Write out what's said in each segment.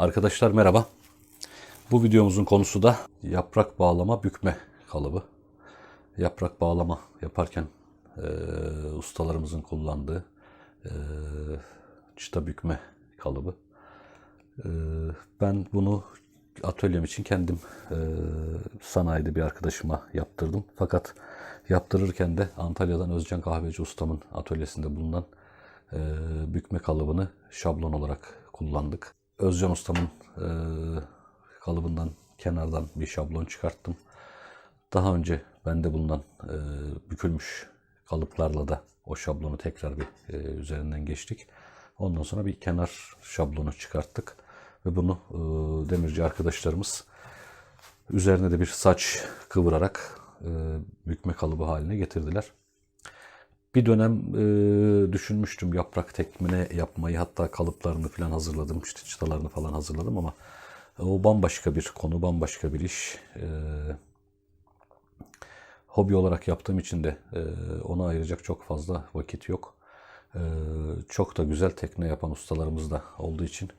Arkadaşlar merhaba. Bu videomuzun konusu da yaprak bağlama bükme kalıbı. Yaprak bağlama yaparken e, ustalarımızın kullandığı e, çıta bükme kalıbı. E, ben bunu atölyem için kendim e, sanayide bir arkadaşıma yaptırdım. Fakat yaptırırken de Antalya'dan Özcan Kahveci ustamın atölyesinde bulunan e, bükme kalıbını şablon olarak kullandık. Özcan ustamın e, kalıbından kenardan bir şablon çıkarttım. Daha önce bende bulunan e, bükülmüş kalıplarla da o şablonu tekrar bir e, üzerinden geçtik. Ondan sonra bir kenar şablonu çıkarttık ve bunu e, demirci arkadaşlarımız üzerine de bir saç kıvırarak e, bükme kalıbı haline getirdiler. Bir dönem e, düşünmüştüm yaprak tekmine yapmayı hatta kalıplarını falan hazırladım işte çıtalarını falan hazırladım ama o bambaşka bir konu bambaşka bir iş. E, hobi olarak yaptığım için de e, ona ayıracak çok fazla vakit yok. E, çok da güzel tekne yapan ustalarımız da olduğu için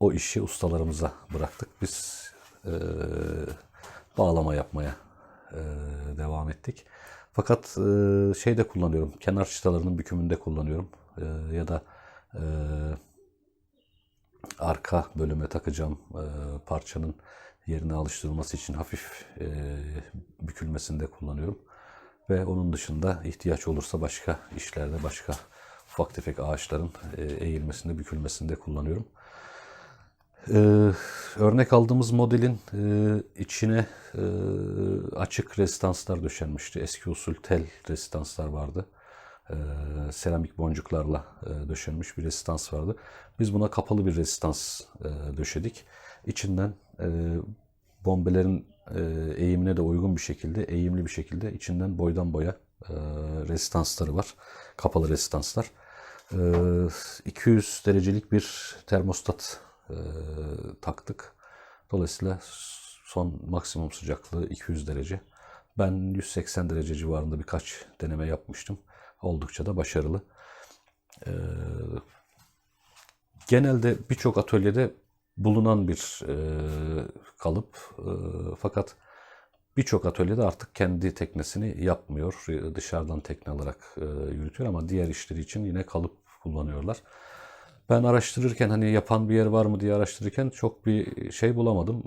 o işi ustalarımıza bıraktık. Biz e, bağlama yapmaya e, devam ettik. Fakat e, şey de kullanıyorum. Kenar çıtalarının bükümünde kullanıyorum. E, ya da e, arka bölüme takacağım e, parçanın yerine alıştırılması için hafif e, bükülmesinde kullanıyorum. Ve onun dışında ihtiyaç olursa başka işlerde, başka ufak tefek ağaçların e, eğilmesinde, bükülmesinde kullanıyorum. Ee, örnek aldığımız modelin e, içine e, açık rezistanslar döşenmişti. Eski usul tel rezistanslar vardı. Ee, seramik boncuklarla e, döşenmiş bir rezistans vardı. Biz buna kapalı bir rezistans e, döşedik. İçinden e, bombelerin e, eğimine de uygun bir şekilde, eğimli bir şekilde içinden boydan boya e, rezistansları var. Kapalı rezistanslar. E, 200 derecelik bir termostat e, taktık. Dolayısıyla son maksimum sıcaklığı 200 derece. Ben 180 derece civarında birkaç deneme yapmıştım. Oldukça da başarılı. E, genelde birçok atölyede bulunan bir e, kalıp. Fakat birçok atölyede artık kendi teknesini yapmıyor. Dışarıdan tekne alarak yürütüyor ama diğer işleri için yine kalıp kullanıyorlar. Ben araştırırken hani yapan bir yer var mı diye araştırırken çok bir şey bulamadım.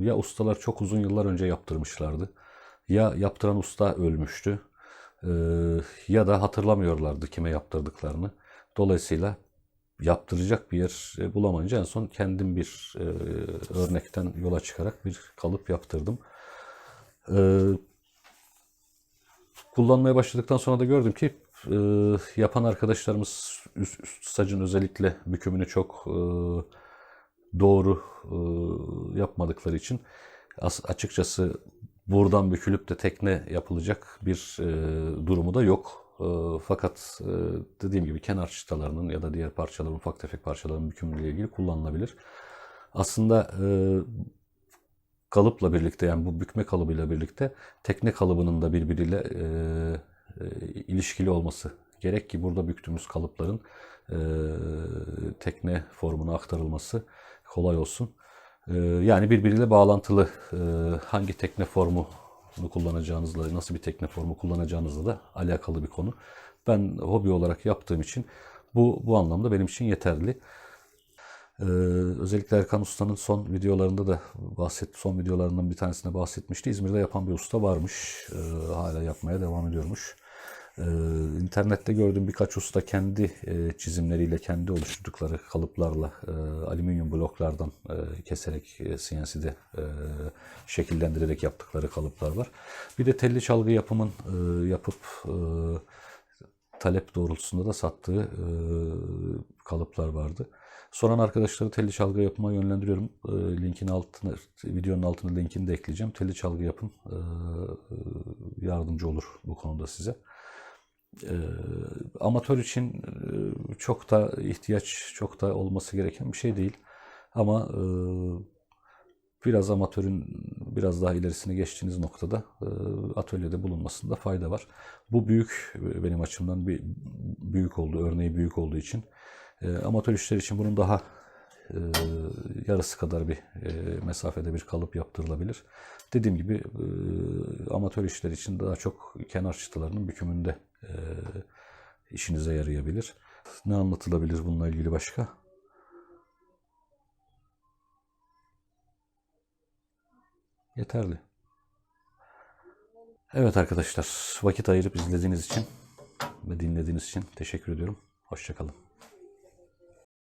Ee, ya ustalar çok uzun yıllar önce yaptırmışlardı. Ya yaptıran usta ölmüştü. Ee, ya da hatırlamıyorlardı kime yaptırdıklarını. Dolayısıyla yaptıracak bir yer bulamayınca en son kendim bir e, örnekten yola çıkarak bir kalıp yaptırdım. Ee, kullanmaya başladıktan sonra da gördüm ki e, yapan arkadaşlarımız üst, üst sacın özellikle bükümünü çok e, doğru e, yapmadıkları için as, açıkçası buradan bükülüp de tekne yapılacak bir e, durumu da yok. E, fakat e, dediğim gibi kenar çıtalarının ya da diğer parçaların ufak tefek parçaların bükümüyle ilgili kullanılabilir. Aslında e, kalıpla birlikte yani bu bükme kalıbıyla birlikte tekne kalıbının da birbiriyle e, ilişkili olması gerek ki burada büktüğümüz kalıpların e, tekne formuna aktarılması kolay olsun. E, yani birbiriyle bağlantılı e, hangi tekne formunu kullanacağınızla, nasıl bir tekne formu kullanacağınızla da alakalı bir konu. Ben hobi olarak yaptığım için bu bu anlamda benim için yeterli. Ee, özellikle Erkan Usta'nın son videolarında da bahset, son videolarından bir tanesinde bahsetmişti. İzmir'de yapan bir usta varmış. Ee, hala yapmaya devam ediyormuş. Ee, internette gördüğüm birkaç usta kendi e, çizimleriyle, kendi oluşturdukları kalıplarla e, alüminyum bloklardan e, keserek e, CNC'de e, şekillendirerek yaptıkları kalıplar var. Bir de telli çalgı yapımın yapıp talep doğrultusunda da sattığı kalıplar vardı. Soran arkadaşları telli çalgı yapıma yönlendiriyorum. Linkin altına, videonun altına linkini de ekleyeceğim. Telli çalgı yapın yardımcı olur bu konuda size. E, amatör için e, çok da ihtiyaç, çok da olması gereken bir şey değil. Ama e, biraz amatörün biraz daha ilerisine geçtiğiniz noktada e, atölyede bulunmasında fayda var. Bu büyük benim açımdan bir büyük oldu, örneği büyük olduğu için. E, amatör işler için bunun daha e, yarısı kadar bir e, mesafede bir kalıp yaptırılabilir. Dediğim gibi e, amatör işler için daha çok kenar çıtalarının bükümünde e, işinize yarayabilir. Ne anlatılabilir bununla ilgili başka? Yeterli. Evet arkadaşlar, vakit ayırıp izlediğiniz için ve dinlediğiniz için teşekkür ediyorum. Hoşçakalın.